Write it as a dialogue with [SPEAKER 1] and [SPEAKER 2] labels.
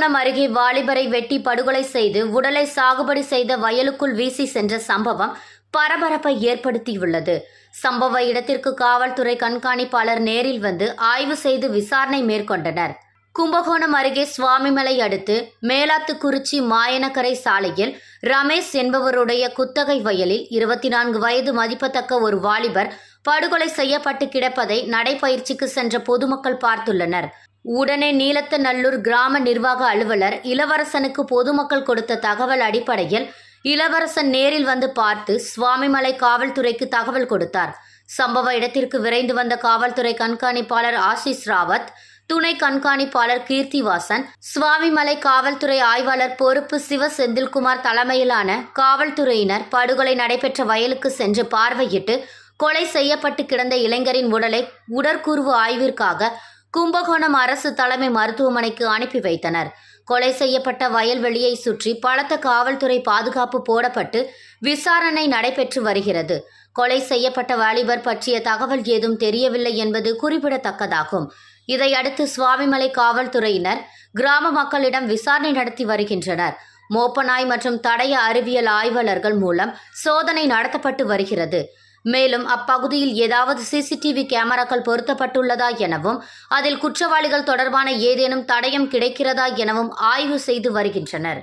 [SPEAKER 1] கும்பகோணம் அருகே வாலிபரை வெட்டி படுகொலை செய்து உடலை சாகுபடி செய்த வயலுக்குள் வீசி சென்ற சம்பவம் பரபரப்பை ஏற்படுத்தியுள்ளது. சம்பவ இடத்திற்கு காவல்துறை கண்காணிப்பாளர் நேரில் வந்து ஆய்வு செய்து விசாரணை மேற்கொண்டனர். கும்பகோணம் அருகே சுவாமிமலை அடுத்து மேலாத்துக்குறிச்சி மாயனக்கரை சாலையில் ரமேஷ் என்பவருடைய குத்தகை வயலில் இருபத்தி நான்கு வயது மதிப்பத்தக்க ஒரு வாலிபர் படுகொலை செய்யப்பட்டு கிடப்பதை நடைபயிற்சிக்கு சென்ற பொதுமக்கள் பார்த்துள்ளனர். உடனே நீலத்தநல்லூர் கிராம நிர்வாக அலுவலர் இளவரசனுக்கு பொதுமக்கள் கொடுத்த தகவல் அடிப்படையில் இளவரசன் நேரில் வந்து பார்த்து சுவாமிமலை காவல்துறைக்கு தகவல் கொடுத்தார். சம்பவ இடத்திற்கு விரைந்து வந்த காவல்துறை கண்காணிப்பாளர் ஆசிஷ் ராவத் துணை கண்காணிப்பாளர் கீர்த்திவாசன் சுவாமிமலை காவல்துறை ஆய்வாளர் பொறுப்பு சிவ செந்தில்குமார் தலைமையிலான காவல்துறையினர் படுகொலை நடைபெற்ற வயலுக்கு சென்று பார்வையிட்டு கொலை செய்யப்பட்டு கிடந்த இளைஞரின் உடலை உடற்கூறுவு ஆய்விற்காக கும்பகோணம் அரசு தலைமை மருத்துவமனைக்கு அனுப்பி வைத்தனர். கொலை செய்யப்பட்ட வயல்வெளியை சுற்றி பலத்த காவல்துறை பாதுகாப்பு போடப்பட்டு விசாரணை நடைபெற்று வருகிறது. கொலை செய்யப்பட்ட வாலிபர் பற்றிய தகவல் ஏதும் தெரியவில்லை என்பது குறிப்பிடத்தக்கதாகும். இதையடுத்து சுவாமிமலை காவல்துறையினர் கிராம மக்களிடம் விசாரணை நடத்தி வருகின்றனர். மோப்பநாய் மற்றும் தடய அறிவியல் ஆய்வாளர்கள் மூலம் சோதனை நடத்தப்பட்டு வருகிறது. மேலும் அப்பகுதியில் ஏதாவது சிசிடிவி கேமராக்கள் பொருத்தப்பட்டுள்ளதா எனவும் அதில் குற்றவாளிகள் தொடர்பான ஏதேனும் தடயம் கிடைக்கிறதா எனவும் ஆய்வு செய்து வருகின்றனர்.